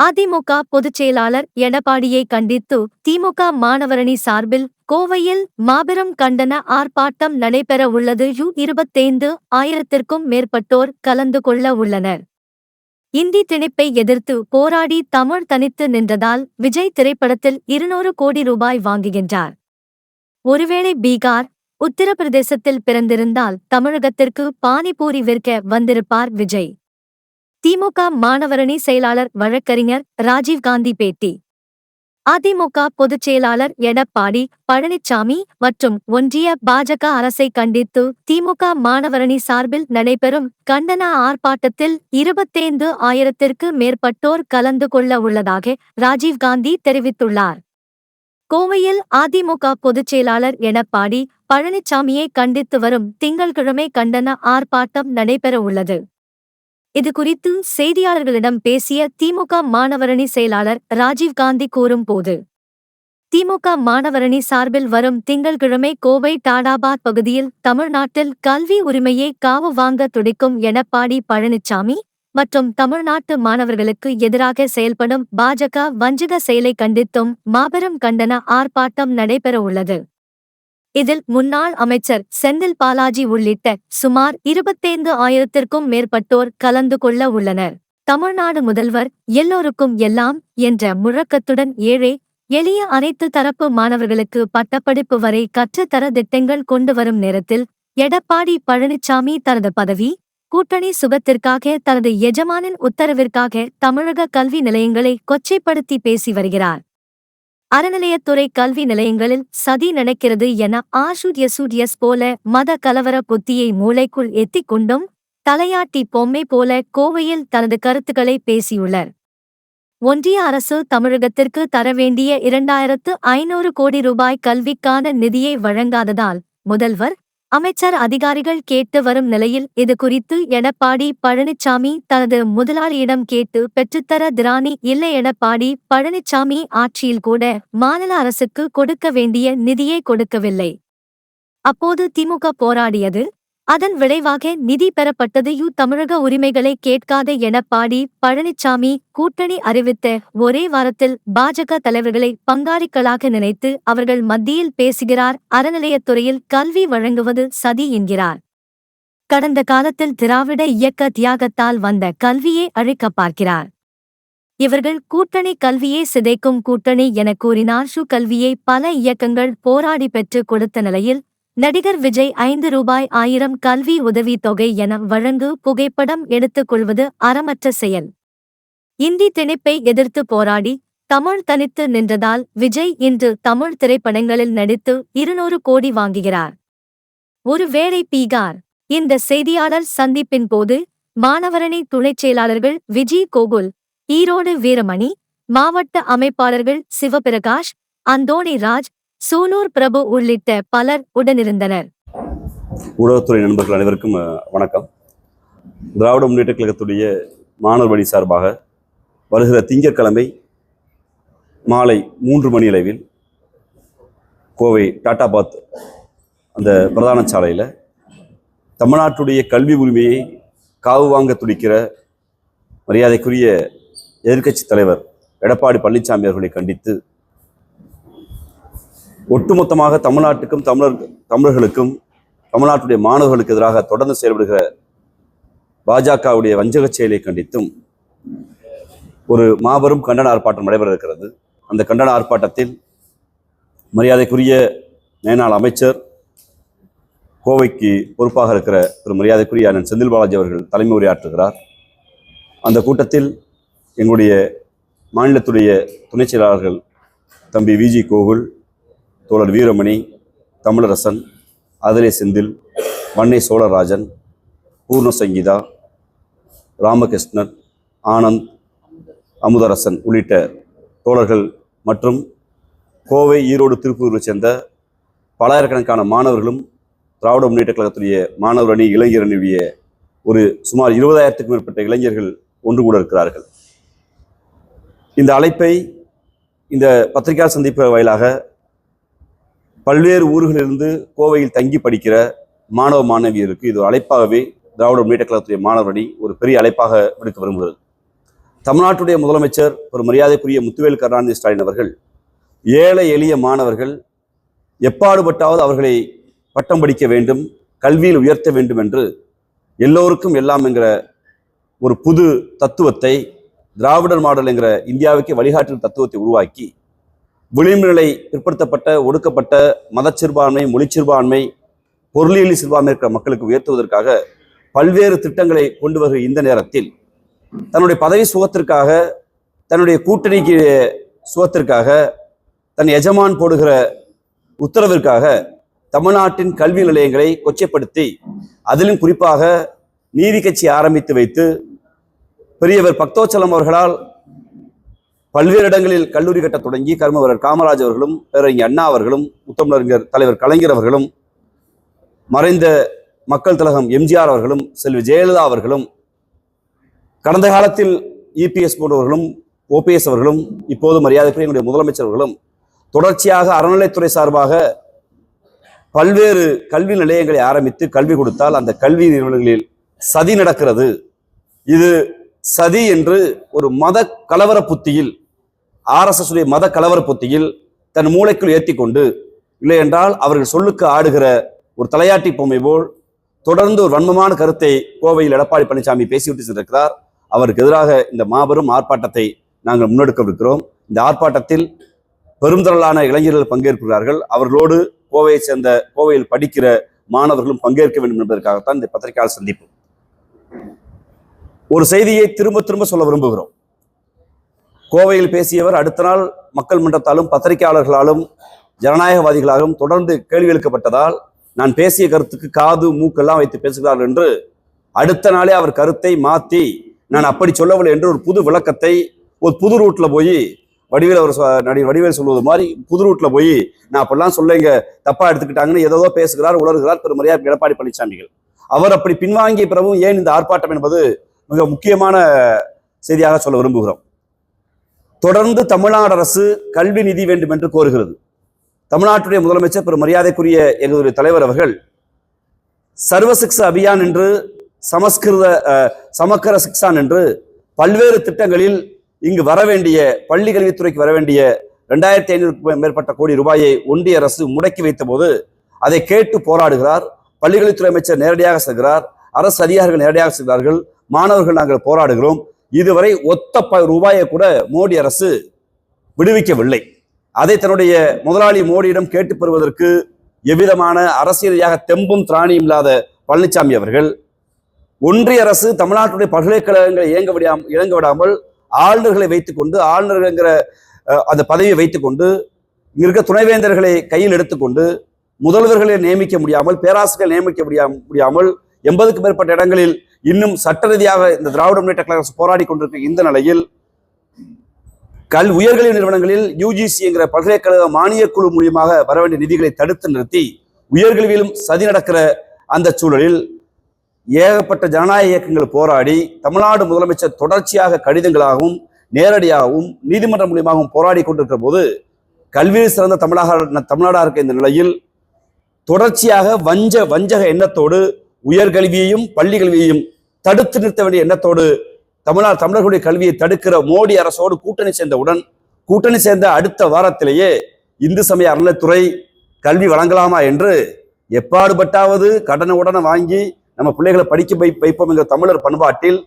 அதிமுக பொதுச் செயலாளர் எடப்பாடியை கண்டித்து திமுக மாணவரணி சார்பில் கோவையில் மாபெரும் கண்டன ஆர்ப்பாட்டம் நடைபெற உள்ளது. யு இருபத்தைந்து ஆயிரத்திற்கும் மேற்பட்டோர் கலந்து கொள்ள உள்ளனர். இந்தி திணிப்பை எதிர்த்து போராடி தமிழ் தனித்து நின்றதால் விஜய் திரைப்படத்தில் இருநூறு கோடி ரூபாய் வாங்குகின்றார். ஒருவேளை பீகார் உத்தரப்பிரதேசத்தில் பிறந்திருந்தால் தமிழகத்திற்கு பானிபூரி விற்க வந்திருப்பார் விஜய். திமுக மாணவரணி செயலாளர் வழக்கறிஞர் ராஜீவ்காந்தி பேட்டி. அதிமுக பொதுச் செயலாளர் எடப்பாடி பழனிசாமி மற்றும் ஒன்றிய பாஜக அரசை கண்டித்து திமுக மாணவரணி சார்பில் நடைபெறும் கண்டன ஆர்ப்பாட்டத்தில் இருபத்தைந்து ஆயிரத்திற்கு மேற்பட்டோர் கலந்து கொள்ள உள்ளதாக ராஜீவ்காந்தி தெரிவித்துள்ளார். கோவையில் அதிமுக பொதுச் செயலாளர் எடப்பாடி பழனிசாமியை கண்டித்து வரும் திங்கள்கிழமை கண்டன ஆர்ப்பாட்டம் நடைபெற உள்ளது. இதுகுறித்து செய்தியாளர்களிடம் பேசிய திமுக மாணவரணி செயலாளர் ராஜீவ்காந்தி கூறும்போது திமுக மாணவரணி சார்பில் வரும் திங்கள்கிழமை கோவை டாடாபாத் பகுதியில் தமிழ்நாட்டில் கல்வி உரிமையை காவு வாங்க துடிக்கும் எடப்பாடி பழனிசாமி மற்றும் தமிழ்நாட்டு மாணவர்களுக்கு எதிராக செயல்படும் பாஜக வஞ்சக செயலை கண்டித்தும் மாபெரும் கண்டன ஆர்ப்பாட்டம் நடைபெறவுள்ளது. இதில் முன்னாள் அமைச்சர் செந்தில் பாலாஜி உள்ளிட்ட சுமார் இருபத்தைந்து ஆயிரத்திற்கும் மேற்பட்டோர் கலந்து கொள்ள உள்ளனர். தமிழ்நாடு முதல்வர் எல்லோருக்கும் எல்லாம் என்ற முழக்கத்துடன் ஏழை எளிய அனைத்து தரப்பு மாணவர்களுக்கு பட்டப்படிப்பு வரை கற்றுத்தர திட்டங்கள் கொண்டு வரும் நேரத்தில் எடப்பாடி பழனிசாமி தனது பதவி கூட்டணி சுகத்திற்காக தனது எஜமானின் உத்தரவிற்காக தமிழக கல்வி நிலையங்களை கொச்சைப்படுத்தி பேசி வருகிறார். அறநிலையத்துறை கல்வி நிலையங்களில் சதி நடக்கிறது என ஆஷூட்யசூட்யஸ் போல மத கலவர புத்தியை மூளைக்குள் எத்திக் கொண்டும் தலையாட்டி பொம்மை போல கோவையில் தனது கருத்துக்களை பேசியுள்ளார். ஒன்றிய அரசு தமிழகத்திற்கு தர வேண்டிய இரண்டாயிரத்து ஐநூறு கோடி ரூபாய் கல்விக்கான நிதியை வழங்காததால் முதல்வர் அமைச்சர் அதிகாரிகள் கேட்டு வரும் நிலையில் இது குறித்து எடப்பாடி பழனிசாமி தனது முதலாளியிடம் கேட்டு பெற்றுத்தர திராணி இல்லை எடப்பாடி பழனிசாமி ஆட்சியில் கூட மாநில அரசுக்கு கொடுக்க வேண்டிய நிதியை கொடுக்கவில்லை. அப்போது திமுக போராடியது அதன் விளைவாக நிதி பெறப்பட்டது தமிழக உரிமைகளை கேட்காத என பாடி பழனிசாமி கூட்டணி அறிவித்த ஒரே வாரத்தில் பாஜக தலைவர்களை பங்காளிகளாக நினைத்து அவர்கள் மத்தியில் பேசுகிறார் அறநிலையத்துறையில் கல்வி வழங்குவது சதி என்கிறார். கடந்த காலத்தில் திராவிட இயக்க தியாகத்தால் வந்த கல்வியை அழிக்க பார்க்கிறார். இவர்கள் கூட்டணி கல்வியே சிதைக்கும் கூட்டணி என கூறினார். ஷு கல்வியை பல இயக்கங்கள் போராடி பெற்றுக் கொடுத்த நிலையில் நடிகர் விஜய் ஐந்து ரூபாய் ஆயிரம் கல்வி உதவி தொகை என வழங்கு புகைப்படம் எடுத்துக் கொள்வது அறமற்ற செயல். இந்தி திணிப்பை எதிர்த்து போராடி தமிழ் தனித்து நின்றதால் விஜய் இன்று தமிழ் திரைப்படங்களில் நடித்து இருநூறு கோடி வாங்குகிறார். ஒருவேளை பீகார் இந்த செய்தியாளர் சந்திப்பின் போது மாணவரணி துணைச் செயலாளர்கள் விஜய் கோகுல் ஈரோடு வீரமணி மாவட்ட அமைப்பாளர்கள் சிவபிரகாஷ் அந்தோணி ராஜ் சூலூர் பிரபு உள்ளிட்ட பலர் உடனிருந்தனர். ஊடகத்துறை நண்பர்கள் அனைவருக்கும் வணக்கம். திராவிட முன்னேற்ற கழகத்துடைய மாணவர் பணி சார்பாக வருகிற திங்கட்கிழமை மாலை மூன்று மணி அளவில் கோவை டாட்டாபாத் அந்த பிரதான சாலையில் தமிழ்நாட்டுடைய கல்வி உரிமையை காவு வாங்க துடிக்கிற மரியாதைக்குரிய எதிர்க்கட்சி தலைவர் எடப்பாடி பழனிசாமி அவர்களை கண்டித்து ஒட்டுமொத்தமாக தமிழ்நாட்டுக்கும் தமிழர் தமிழர்களுக்கும் தமிழ்நாட்டுடைய மாணவர்களுக்கு எதிராக தொடர்ந்து செயல்படுகிற பாஜகவுடைய வஞ்சகச் செயலை கண்டித்தும் ஒரு மாபெரும் கண்டன ஆர்ப்பாட்டம் நடைபெற இருக்கிறது. அந்த கண்டன ஆர்ப்பாட்டத்தில் மரியாதைக்குரிய மேனாள் அமைச்சர் கோவைக்கு பொறுப்பாக இருக்கிற திரு மரியாதைக்குரிய அண்ணன் செந்தில் பாலாஜி அவர்கள் தலைமை உரையாற்றுகிறார். அந்த கூட்டத்தில் எங்களுடைய மாநிலத்துடைய துணைச் செயலாளர்கள் தம்பி விஜி கோகுல் தோழர் வீரமணி தமிழரசன் அதிலே செந்தில் வன்னை சோழராஜன் பூர்ண சங்கீதா ராமகிருஷ்ணன் ஆனந்த் அமுதரசன் உள்ளிட்ட தோழர்கள் மற்றும் கோவை ஈரோடு திருப்பூரை சேர்ந்த பலாயிரக்கணக்கான மாணவர்களும் திராவிட முன்னேற்ற கழகத்துடைய மாணவர் அணி இளைஞர் அணியுடைய ஒரு சுமார் இருபதாயிரத்துக்கும் மேற்பட்ட இளைஞர்கள் ஒன்று கூட இருக்கிறார்கள். இந்த அழைப்பை இந்த பத்திரிகா சந்திப்பு வாயிலாக பல்வேறு ஊர்களிலிருந்து கோவையில் தங்கி படிக்கிற மாணவ மாணவியருக்கு இது அழைப்பாகவே திராவிட முன்னேற்ற கழகத்துடைய மாணவரணி ஒரு பெரிய அழைப்பாக விடுக்க விரும்புகிறது. தமிழ்நாட்டுடைய முதலமைச்சர் ஒரு மரியாதைக்குரிய முத்துவேல் கருணாநிதி ஸ்டாலின் அவர்கள் ஏழை எளிய மாணவர்கள் எப்பாடுபட்டாவது அவர்களை பட்டம் படிக்க வேண்டும் கல்வியில் உயர்த்த வேண்டும் என்று எல்லோருக்கும் எல்லாம் என்கிற ஒரு புது தத்துவத்தை திராவிடர் மாடல் என்கிற இந்தியாவுக்கு வழிகாட்டு தத்துவத்தை உருவாக்கி விளிம்பு நிலை பிற்படுத்தப்பட்ட ஒடுக்கப்பட்ட மதச்சிறுபான்மை மொழிச்சிறுபான்மை பொருளியல் சிறுபான்மை இருக்கிற மக்களுக்கு உயர்த்துவதற்காக பல்வேறு திட்டங்களை கொண்டு வருகிற இந்த நேரத்தில் தன்னுடைய பதவி சுகத்திற்காக தன்னுடைய கூட்டணிக்கு சுகத்திற்காக தன் எஜமான் போடுகிற உத்தரவிற்காக தமிழ்நாட்டின் கல்வி நிலையங்களை கொச்சைப்படுத்தி அதிலும் குறிப்பாக நீதி கட்சி ஆரம்பித்து வைத்து பெரியவர் பக்தோச்சலம் அவர்களால் பல்வேறு இடங்களில் கல்லூரி கட்ட தொடங்கி கர்மவரர் காமராஜ் அவர்களும் பேரறிஞர் அண்ணா அவர்களும் உத்தமிழறிஞர் தலைவர் கலைஞர் அவர்களும் மறைந்த மக்கள் திலகம் எம்ஜிஆர் அவர்களும் செல்வி ஜெயலலிதா அவர்களும் கடந்த காலத்தில் இபிஎஸ் போன்றவர்களும் ஓபிஎஸ் அவர்களும் இப்போது மரியாதைக்குரிய எங்களுடைய முதலமைச்சர்களும் தொடர்ச்சியாக அறநிலைத்துறை சார்பாக பல்வேறு கல்வி நிலையங்களை ஆரம்பித்து கல்வி கொடுத்தால் அந்த கல்வி நிறுவனங்களில் சதி நடக்கிறது. இது சதி என்று ஒரு மத கலவர புத்தியில் ஆர்எஸ்எஸ் உடைய மத கலவர புத்தியில் தன் மூளைக்குள் ஏற்றி கொண்டு இல்லை என்றால் அவர்கள் சொல்லுக்கு ஆடுகிற ஒரு தலையாட்டி பொம்மை போல் தொடர்ந்து ஒரு வன்மமான கருத்தை கோவையில் எடப்பாடி பழனிசாமி பேசிவிட்டு சென்றிருக்கிறார். அவருக்கு எதிராக இந்த மாபெரும் ஆர்ப்பாட்டத்தை நாங்கள் முன்னெடுக்கவிருக்கிறோம். இந்த ஆர்ப்பாட்டத்தில் பெருந்திரளான இளைஞர்கள் பங்கேற்கிறார்கள். அவர்களோடு கோவையை சேர்ந்த கோவையில் படிக்கிற மாணவர்களும் பங்கேற்க வேண்டும் என்பதற்காகத்தான் இந்த பத்திரிகையாளர் சந்திப்பு. ஒரு செய்தியை திரும்ப திரும்ப சொல்ல விரும்புகிறோம். கோவையில் பேசியவர் அடுத்த நாள் மக்கள் மன்றத்தாலும் பத்திரிகையாளர்களாலும் ஜனநாயகவாதிகளாலும் தொடர்ந்து கேள்வி எழுக்கப்பட்டதால் நான் பேசிய கருத்துக்கு காது மூக்கெல்லாம் வைத்து பேசுகிறார்கள் என்று அடுத்த நாளே அவர் கருத்தை மாற்றி நான் அப்படி சொல்லவில்லை என்று ஒரு புது விளக்கத்தை ஒரு புது ரூட்ல போய் வடிவேல் அவர் சொ- நடிகர் வடிவேல் சொல்வது மாதிரி புது ரூட்ல போய் நான் அப்படிலாம் சொல்லைங்க தப்பா எடுத்துக்கிட்டாங்கன்னு ஏதோ பேசுகிறார் உளறுகிறார் திரு மரியாதை எடப்பாடி பழனிசாமிகள். அவர் அப்படி பின்வாங்கிய பிறகும் ஏன் இந்த ஆர்ப்பாட்டம் என்பது மிக முக்கியமான செய்தியாக சொல்ல விரும்புகிறோம். தொடர்ந்து தமிழ்நாடு அரசு கல்வி நிதி வேண்டும் என்று கோருகிறது. தமிழ்நாட்டுடைய முதலமைச்சர் பெரும் மரியாதைக்குரிய எங்களுடைய தலைவர் அவர்கள் சர்வ சிக்ஷா அபியான் என்று சமஸ்கிருத சமக்கர சிக்ஷான் என்று பல்வேறு திட்டங்களில் இங்கு வர வேண்டிய பள்ளி கல்வித்துறைக்கு வர வேண்டிய ரெண்டாயிரத்தி ஐநூறுக்கும் மேற்பட்ட கோடி ரூபாயை ஒன்றிய அரசு முடக்கி வைத்த போது அதை கேட்டு போராடுகிறார். பள்ளிக்கல்வித்துறை அமைச்சர் நேரடியாக செல்கிறார். அரசு அதிகாரிகள் நேரடியாக செல்கிறார்கள். மாணவர்கள் நாங்கள் போராடுகிறோம். இதுவரை ஒத்த ப- ரூபாயை கூட மோடி அரசு விடுவிக்கவில்லை. அதை தன்னுடைய முதலாளி மோடியிடம் கேட்டு பெறுவதற்கு எவ்விதமான அரசியல் ரீதியாக தெம்பும் திராணியும் இல்லாத பழனிசாமி அவர்கள் ஒன்றிய அரசு தமிழ்நாட்டுடைய பல்கலைக்கழகங்களை இயங்க விடாம இயங்க விடாமல் ஆளுநர்களை வைத்துக்கொண்டு ஆளுநர்கள்ங்கிற அந்த பதவியை வைத்துக்கொண்டு இங்க இருக்க துணைவேந்தர்களை கையில் எடுத்துக்கொண்டு முதல்வர்களை நியமிக்க முடியாமல் பேராசிரியர்கள் நியமிக்க முடியாமல் எண்பதுக்கு மேற்பட்ட இடங்களில் இன்னும் சட்ட ரீதியாக இந்த திராவிட முன்னேற்ற கழக அரசு போராடி கொண்டிருக்கும் இந்த நிலையில் கல் உயர்கல்வி நிறுவனங்களில் யூஜிசி என்கிற பல்கலைக்கழக மானியக் குழு மூலியமாக வர வேண்டிய நிதிகளை தடுத்து நிறுத்தி உயர்கல்வியிலும் சதி நடக்கிற அந்த சூழலில் ஏகப்பட்ட ஜனநாயக இயக்கங்கள் போராடி தமிழ்நாடு முதலமைச்சர் தொடர்ச்சியாக கடிதங்களாகவும் நேரடியாகவும் நீதிமன்றம் மூலியமாகவும் போராடி கொண்டிருக்கிற போது கல்வியில் சிறந்த தமிழக தமிழ்நாடாக இருக்க இந்த நிலையில் தொடர்ச்சியாக வஞ்ச வஞ்சக எண்ணத்தோடு உயர்கல்வியையும் பள்ளி கல்வியையும் தடுத்து நிறுத்த வேண்டிய எண்ணத்தோடு தமிழ்நாடு தமிழர்களுடைய கல்வியை தடுக்கிற மோடி அரசோடு கூட்டணி சேர்ந்தவுடன் கூட்டணி சேர்ந்த அடுத்த வாரத்திலேயே இந்து சமய அறநிலைத்துறை கல்வி வழங்கலாமா என்று எப்பாடுபட்டாவது கடனை உடனே வாங்கி நம்ம பிள்ளைகளை படிக்க வை வைப்போம் என்ற தமிழர் பண்பாட்டில்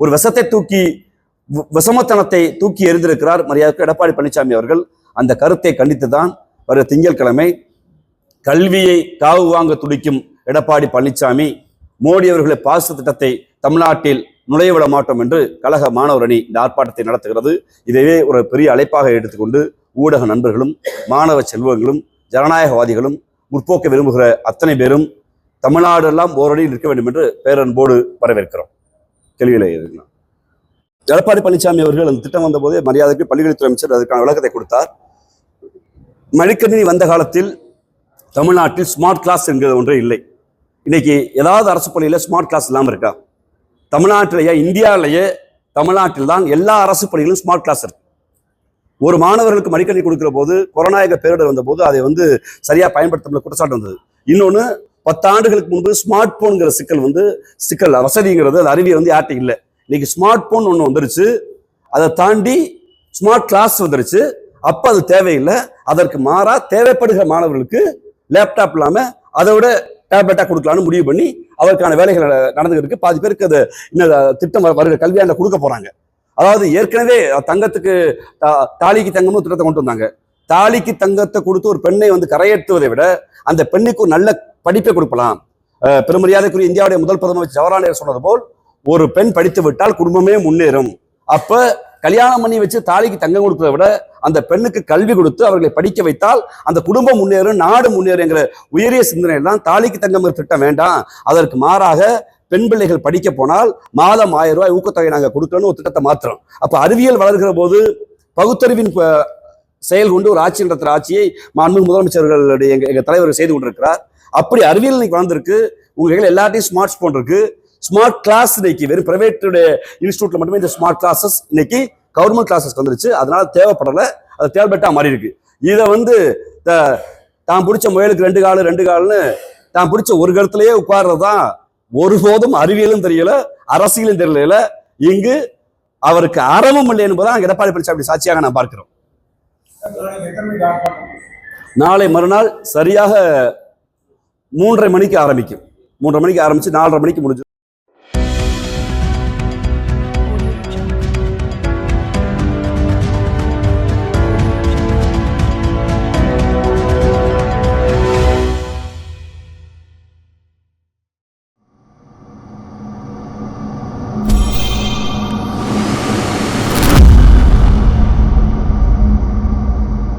ஒரு விஷத்தை தூக்கி வ- விஷமத்தனத்தை தூக்கி எறிந்திருக்கிறார் மரியாதைக்கு எடப்பாடி பழனிசாமி அவர்கள். அந்த கருத்தை கண்டித்து தான் வர திங்கட்கிழமை கல்வியை காவு வாங்க துடிக்கும் எடப்பாடி பழனிசாமி மோடி அவர்களை பாச திட்டத்தை தமிழ்நாட்டில் நுழையவிட மாட்டோம் என்று கழக மாணவர் அணி இந்த ஆர்ப்பாட்டத்தை நடத்துகிறது. இதையே ஒரு பெரிய அழைப்பாக எடுத்துக்கொண்டு ஊடக நண்பர்களும் மாணவ செல்வங்களும் ஜனநாயகவாதிகளும் முற்போக்க விரும்புகிற அத்தனை பேரும் தமிழ்நாடு எல்லாம் ஓரடியில் நிற்க வேண்டும் என்று பேரன்போடு வரவேற்கிறோம். கேள்வியில இருக்கலாம் எடப்பாடி பழனிசாமி அவர்கள் அந்த திட்டம் வந்தபோதே மரியாதைக்கு பள்ளிக்கல்வித்துறை அமைச்சர் அதற்கான விளக்கத்தை கொடுத்தார். மடிக்கணினி வந்த காலத்தில் தமிழ்நாட்டில் ஸ்மார்ட் கிளாஸ் என்கிற ஒன்றே இல்லை. இன்னைக்கு ஏதாவது அரசு பள்ளியில் ஸ்மார்ட் கிளாஸ் இல்லாமல் இருக்கா? தமிழ்நாட்டிலேயே இந்தியாவிலேயே தமிழ்நாட்டில் தான் எல்லா அரசு பள்ளிகளும் ஸ்மார்ட் கிளாஸ் இருக்கு. ஒரு மாணவர்களுக்கு மடிக்கணி கொடுக்குற போது கொரோனாயக என்ற பேரிடர் வந்தபோது அதை வந்து சரியாக பயன்படுத்த குற்றச்சாட்டு வந்தது. இன்னொன்று பத்து ஆண்டுகளுக்கு முன்பு ஸ்மார்ட் போனுங்கிற சிக்கல் வந்து சிக்கல் வசதிங்கிறது அது அறிவியல் வந்து யார்கிட்ட இல்லை. இன்னைக்கு ஸ்மார்ட் போன் ஒன்று வந்துருச்சு அதை தாண்டி ஸ்மார்ட் கிளாஸ் வந்துருச்சு அப்போ அது தேவையில்லை. அதற்கு மாறா தேவைப்படுகிற மாணவர்களுக்கு லேப்டாப் இல்லாமல் அதை விட டேப்லெட்டாக கொடுக்கலான்னு முடிவு பண்ணி அவருக்கான வேலைகள் நடந்துகிட்டு பாதி பேருக்கு அது இன்னும் திட்டம் வருகிற கல்வியாண்டில் கொடுக்க போகிறாங்க அதாவது ஏற்கனவே தங்கத்துக்கு தாலிக்கு தங்கமும் திட்டத்தை கொண்டு வந்தாங்க. தாலிக்கு தங்கத்தை கொடுத்து ஒரு பெண்ணை வந்து கரையேற்றுவதை விட அந்த பெண்ணுக்கு ஒரு நல்ல படிப்பை கொடுக்கலாம். பெருமரியாதைக்குரிய இந்தியாவுடைய முதல் பிரதமர் ஜவஹர்லால் நேரு சொன்னது போல் ஒரு பெண் படித்து விட்டால் குடும்பமே முன்னேறும். அப்ப கல்யாணம் பண்ணி வச்சு தாலிக்கு தங்கம் கொடுப்பதை விட அந்த பெண்ணுக்கு கல்வி கொடுத்து அவர்களை படிக்க வைத்தால் அந்த குடும்பம் முன்னேறும் நாடு முன்னேறுங்கிற உயரிய சிந்தனை எல்லாம் தாலிக்கு தங்கம் திட்டம் வேண்டாம். அதற்கு மாறாக பெண் பிள்ளைகள் படிக்க போனால் மாதம் ஆயிரம் ரூபாய் ஊக்கத்தொகை நாங்கள் கொடுக்கணும்னு ஒரு திட்டத்தை மாத்திரம் அப்போ அறிவியல் வளர்கிற போது பகுத்தறிவின் செயல் கொண்டு ஒரு ஆட்சி நடத்துகிற ஆட்சியை மாண்புமிகு முதலமைச்சர்களுடைய எங்கள் எங்கள் தலைவர் செய்து கொண்டிருக்கிறார். அப்படி அறிவியல் இன்னைக்கு வளர்ந்துருக்கு. உங்கள் கையில் எல்லாத்தையும் ஸ்மார்ட் ஃபோன் இருக்கு. ஸ்மார்ட் கிளாஸ் இன்னைக்கு வெறும் பிரைவேட்டுடைய இன்ஸ்டியூட்ல மட்டுமே இந்த ஸ்மார்ட் கிளாஸஸ் இன்னைக்கு கவர்மெண்ட் கிளாஸஸ் வந்துருச்சு. அதனால தேவைப்படலை. அது தேவைப்பட்டா மாறி இருக்கு இதை வந்து த- தான் பிடிச்ச முயலுக்கு ரெண்டு காலு ரெண்டு கால்னு தான் பிடிச்ச ஒரு கருத்துலயே உட்கார்றது தான் ஒருபோதும் அறிவியலும் தெரியல அரசியலும் தெரியல. இங்கு அவருக்கு அறமும் இல்லை என்பதான் எடப்பாடி பழனிசாமி சாட்சியாக நான் பார்க்கிறோம். நாளை மறுநாள் சரியாக மூன்றரை மணிக்கு ஆரம்பிக்கும். மூன்றரை மணிக்கு ஆரம்பிச்சு நாலரை மணிக்கு முடிஞ்சு